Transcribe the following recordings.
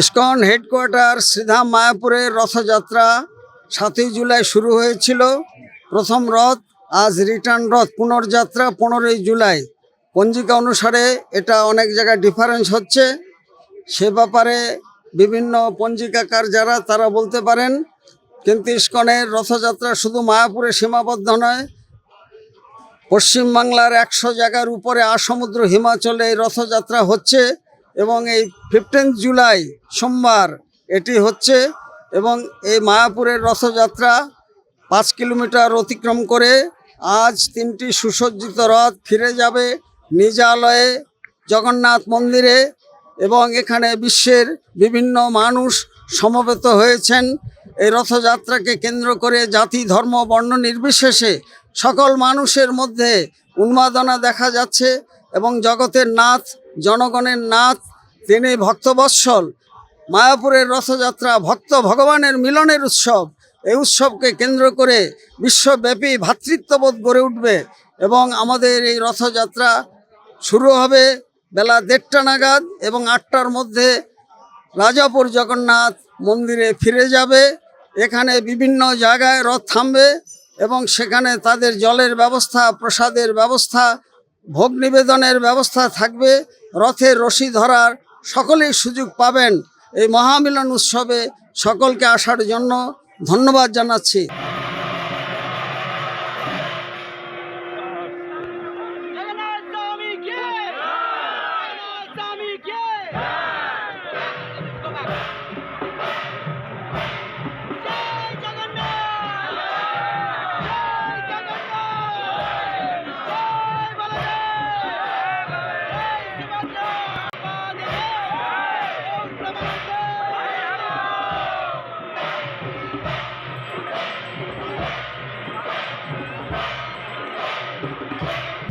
ISKCON headquarter Sridham মায়াপুরের রথযাত্রা সাতই জুলাই শুরু হয়েছিল। প্রথম রথ আজ রিটার্ন রথ, পুনর্যাত্রা পনেরোই জুলাই। পঞ্জিকা অনুসারে এটা অনেক জায়গায় ডিফারেন্স হচ্ছে। সে ব্যাপারে বিভিন্ন পঞ্জিকাকার যারা, তারা বলতে পারেন, কিন্তু ইস্কনের রথযাত্রা শুধু মায়াপুরে সীমাবদ্ধ নয়। পশ্চিমবাংলার একশো জায়গার উপরে আসমুদ্র হিমাচলে এই রথযাত্রা হচ্ছে। এবং এই ফিফটিন জুলাই সোমবার এটি হচ্ছে এবং এই মায়াপুরের রথযাত্রা পাঁচ কিলোমিটার অতিক্রম করে আজ তিনটি সুসজ্জিত রথ ফিরে যাবে নিজালয়ে জগন্নাথ মন্দিরে এবং এখানে বিশ্বের বিভিন্ন মানুষ সমবেত হয়েছেন। এই রথযাত্রাকে কেন্দ্র করে জাতি, ধর্ম, বর্ণ নির্বিশেষে সকল মানুষের মধ্যে উন্মাদনা দেখা যাচ্ছে এবং জগতের নাথ জনগণের নাথ তিনি ভক্তবৎসল, মায়াপুরের রথযাত্রা, ভক্ত ভগবানের মিলনের উৎসব, এই উৎসবকে কেন্দ্র করে বিশ্বব্যাপী ভ্রাতৃত্ববোধ গড়ে উঠবে এবং আমাদের এই রথযাত্রা শুরু হবে বেলা দেড়টা নাগাদ এবং আটটার মধ্যে রাজাপুর জগন্নাথ মন্দিরে ফিরে যাবে। এখানে বিভিন্ন জায়গায় রথ থামবে এবং সেখানে তাদের জলের ব্যবস্থা, প্রসাদের ব্যবস্থা, ভোগ নিবেদনের ব্যবস্থা থাকবে। রথের রশি ধরার সকলেই সুযোগ পাবেন। এই মহামিলন উৎসবে সকলকে আসার জন্য ধন্যবাদ জানাচ্ছি।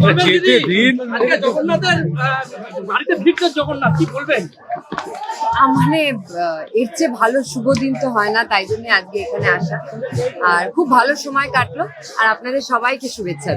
বলবেন দিদি, জগন্নাথের বাড়িতে ফিরছে জগন্নাথ কি বলবেন? মানে আহ, এর চেয়ে ভালো শুভ দিন তো হয় না তাই জন্য আজকে এখানে আসা। আর খুব ভালো সময় কাটলো আর আপনাদের সবাইকে শুভেচ্ছা।